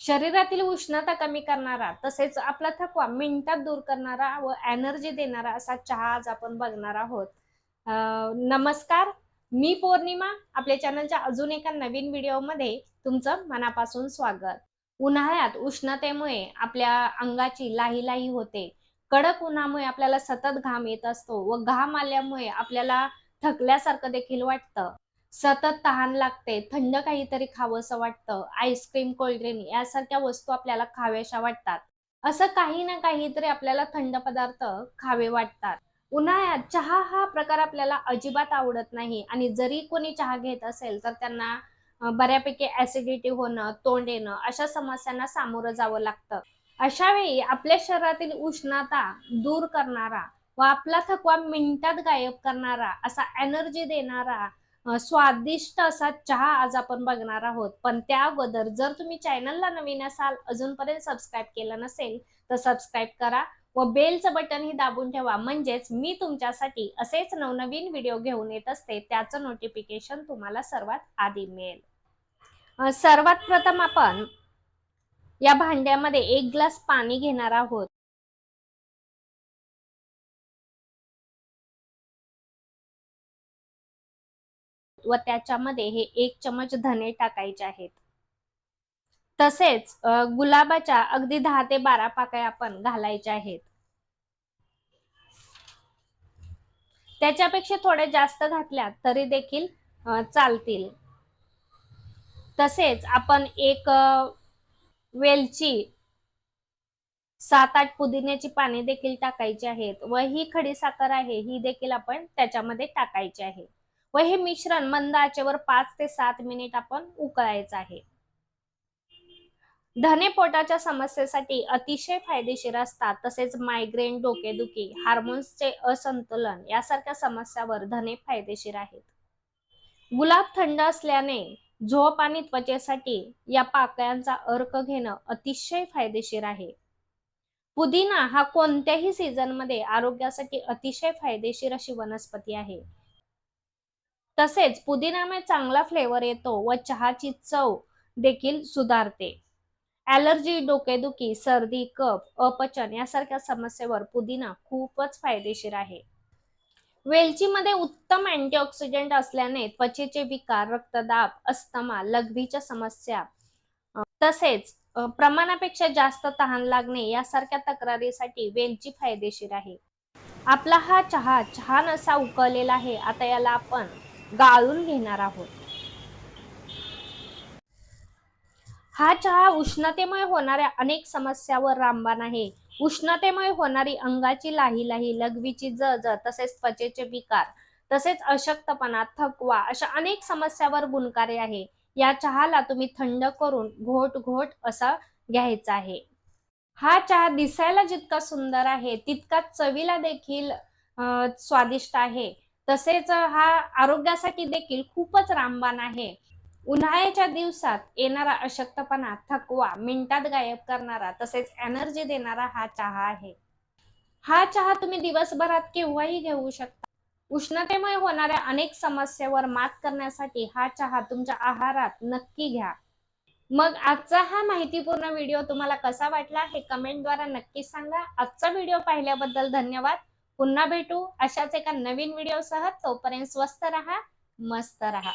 शरीरातील उष्णता कमी करणारा तसेच आपला थकवा मिनिटात दूर करणारा व एनर्जी देणारा असा चहा आज आपण बघणार आहोत. नमस्कार मी पौर्णिमा आपल्या चॅनलच्या अजून एका नवीन व्हिडिओमध्ये तुमचं मनापासून स्वागत. उन्हाळ्यात उष्णतेमुळे आपल्या अंगाची लाही लाही होते. कडक उन्हामुळे आपल्याला सतत घाम येत असतो व घाम आल्यामुळे आपल्याला थकल्यासारखं देखील वाटतं. सतत तहान लागते थंड काहीतरी खावंसं वाटतं आईस्क्रीम कोल्ड्रिंक यासारख्या वस्तू आपल्याला खाव्याशा वाटतात. असं काही ना काहीतरी आपल्याला थंड पदार्थ खावे वाटतात. उन्हाळ्यात चहा हा प्रकार आपल्याला अजिबात आवडत नाही आणि जरी कोणी चहा घेत असेल तर त्यांना बऱ्यापैकी ऍसिडिटी होणं तोंड येणं अशा समस्यांना सामोरं जावं लागतं. अशा वेळी आपल्या शरीरातील उष्णता दूर करणारा व आपला थकवा मिनिटात गायब करणारा असा एनर्जी देणारा स्वादिष्ट असा चहा आज आपण बघणार आहोत. पण त्या अगोदर जर तुम्ही चॅनलला नवीन असाल अजूनपर्यंत सबस्क्राईब केलं नसेल तर सबस्क्राईब करा व बेलचं बटन ही दाबून ठेवा. म्हणजेच मी तुमच्यासाठी असेच नवनवीन व्हिडिओ घेऊन येत असते त्याचं नोटिफिकेशन तुम्हाला सर्वात आधी मिळेल. सर्वात प्रथम आपण या भांड्यामध्ये एक ग्लास पाणी घेणार आहोत. व त्याच्यामध्ये हे एक चमच धने टाकायचे आहेत. तसेच गुलाबाच्या अगदी दहा ते बारा पाकळ्या आपण घालायच्या आहेत. त्याच्यापेक्षा थोड्या जास्त घातल्या तरी देखील चालतील. तसेच आपण एक वेलची सात आठ पुदिन्याची पाने देखील टाकायची आहेत व ही खडी साखर आहे ही देखील आपण त्याच्यामध्ये टाकायची आहे. व हे मिश्रण मंद आचेवर पाच ते सात मिनिट आपण उकळायचं आहे. धने पोटाच्या समस्येसाठी अतिशय फायदेशीर असतात तसेच मायग्रेन डोकेदुखी हार्मोन्सचे असंतुलन यासारख्या समस्यावर धने फायदेशीर आहेत. गुलाब थंड असल्याने झोप आणि त्वचेसाठी या पाकळ्यांचा अर्क घेणं अतिशय फायदेशीर आहे. पुदिना हा कोणत्याही सीझनमध्ये आरोग्यासाठी अतिशय फायदेशीर अशी वनस्पती आहे. तसेच पुदिनामुळे चांगला फ्लेवर येतो व चहाची चव देखील सुधारते. ॲलर्जी डोकेदुखी सर्दी कफ अपचन यासारख्या समस्येवर पुदिना खूपच फायदेशीर आहे. वेलचीमध्ये उत्तम अँटीऑक्सिडंट असल्याने त्वचेचे विकार रक्तदाब अस्थमा लघवीच्या समस्या तसेच प्रमाणापेक्षा जास्त तहान लागणे यासारख्या तक्रारीसाठी वेलची फायदेशीर आहे. आपला हा चहा छान असा उकळलेला आहे. आता याला आपण गाळून घेणार आहोत. हा चहा उष्णतेमुळे होणाऱ्या अनेक समस्यावर रामबाण आहे. उष्णतेमुळे होणारी अंगाची लाही लाही लघवीची जळजळ तसेच त्वचेचे विकार तसेच अशक्तपणा थकवा अशा अनेक समस्यावर गुणकारी आहे. या चहाला तुम्ही थंड करून घोट घोट असा घ्यायचा आहे. हा चहा दिसायला जितका सुंदर आहे तितकाच चवीला देखील स्वादिष्ट आहे. तसेच हा आरोग्यासाठी देखील खूपच रामबाण आहे. उन्हाळ्याच्या दिवसात येणारा अशक्तपणा थकवा मिनिटात गायब करणारा तसेच एनर्जी देणारा हा चहा आहे. हा चहा तुम्ही दिवसभरात केव्हाही घेऊ शकता. उष्णतेमुळे होणाऱ्या अनेक समस्येवर मात करण्यासाठी हा चहा तुमच्या आहारात नक्की घ्या. मग आजचा हा माहितीपूर्ण व्हिडिओ तुम्हाला कसा वाटला हे कमेंटद्वारा नक्की सांगा. आजचा व्हिडिओ पाहिल्याबद्दल धन्यवाद. पुन्हा भेटू अशाच एका नवीन व्हिडिओसह तोपर्यंत स्वस्त रहा मस्त रहा.